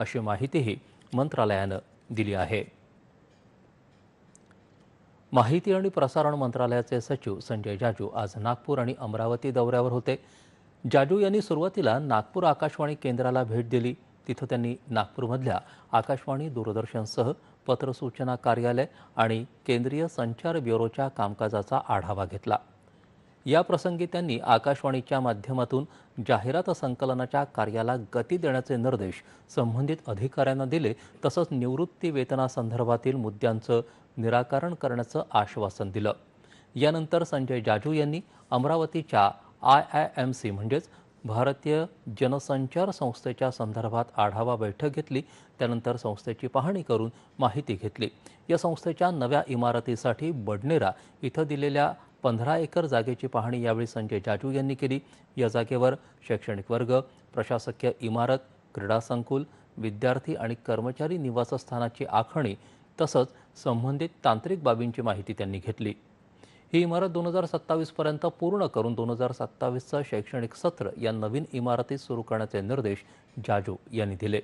अशी माहितीही मंत्रालयानं दिली आहे. माहिती आणि प्रसारण मंत्रालयाचे सचिव संजय जाजू आज नागपूर आणि अमरावती दौऱ्यावर होते. जाजू यांनी सुरुवातीला नागपूर आकाशवाणी केंद्राला भेट दिली. तिथं त्यांनी नागपूरमधल्या आकाशवाणी दूरदर्शनसह पत्रसूचना कार्यालय आणि केंद्रीय संचार ब्युरोच्या कामकाजाचा आढावा घेतला. या प्रसंगी त्यांनी आकाशवाणीच्या माध्यमातून जाहिरात संकलनाच्या कार्याला गती देण्याचे निर्देश संबंधित अधिकाऱ्यांना दिले तसंच निवृत्ती वेतनासंदर्भातील मुद्द्यांचं निराकरण करण्याचं आश्वासन दिलं. यानंतर संजय जाजू यांनी अमरावतीच्या आय आय एम सी म्हणजेच भारतीय जनसंचार संस्थेच्या संदर्भात आढावा बैठक घेतली त्यानंतर संस्थेची पाहणी करून माहिती घेतली. या संस्थेच्या नव्या इमारतीसाठी बडनेरा इथं दिलेल्या पंधरा एकर जागेची पाहणी यावेळी संजय जाजू यांनी केली. या जागेवर शैक्षणिक वर्ग प्रशासकीय इमारत क्रीडा संकुल विद्यार्थी आणि कर्मचारी निवासस्थानाची आखणी तसंच संबंधित तांत्रिक बाबींची माहिती त्यांनी घेतली. ही इमारत दोन हजार सत्तावीसपर्यंत पूर्ण करून दोन हजार सत्तावीसचं शैक्षणिक सत्र या नवीन इमारतीत सुरू करण्याचे निर्देश जाजू यांनी दिले.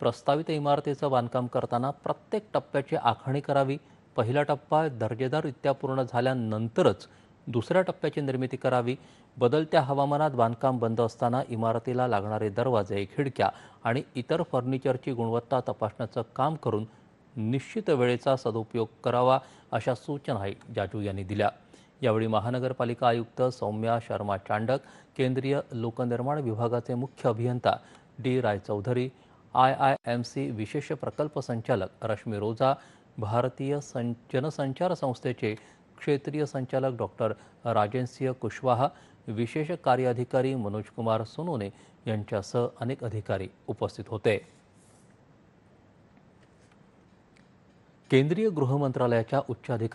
प्रस्तावित इमारतीचं बांधकाम करताना प्रत्येक टप्प्याची आखणी करावी पहिला टप्पा दर्जेदाररित्या पूर्ण झाल्यानंतरच दुसऱ्या टप्प्याची निर्मिती करावी. बदलत्या हवामानात बांधकाम बंद असताना इमारतीला लागणारे दरवाजे खिडक्या आणि इतर फर्निचरची गुणवत्ता तपासण्याचं काम करून निश्चित वेळेचा सदुपयोग करावा अशा सूचनाही जाजू यांनी दिल्या. यावेळी महानगरपालिका आयुक्त सौम्या शर्मा चांडक केंद्रीय लोकनिर्माण विभागाचे मुख्य अभियंता D Ray Chaudhary I I M C विशेष प्रकल्प संचालक रश्मी रोजा भारतीय सं जनसंचार संस्थेचे क्षेत्रीय संचालक डॉक्टर राजेंसिंह कुशवाहा विशेष कार्य अधिकारी मनोजकुमार सोनोने यांच्यासह अनेक अधिकारी उपस्थित होते. केंद्रीय गृह मंत्रालयाच्या उच्चाधिकारी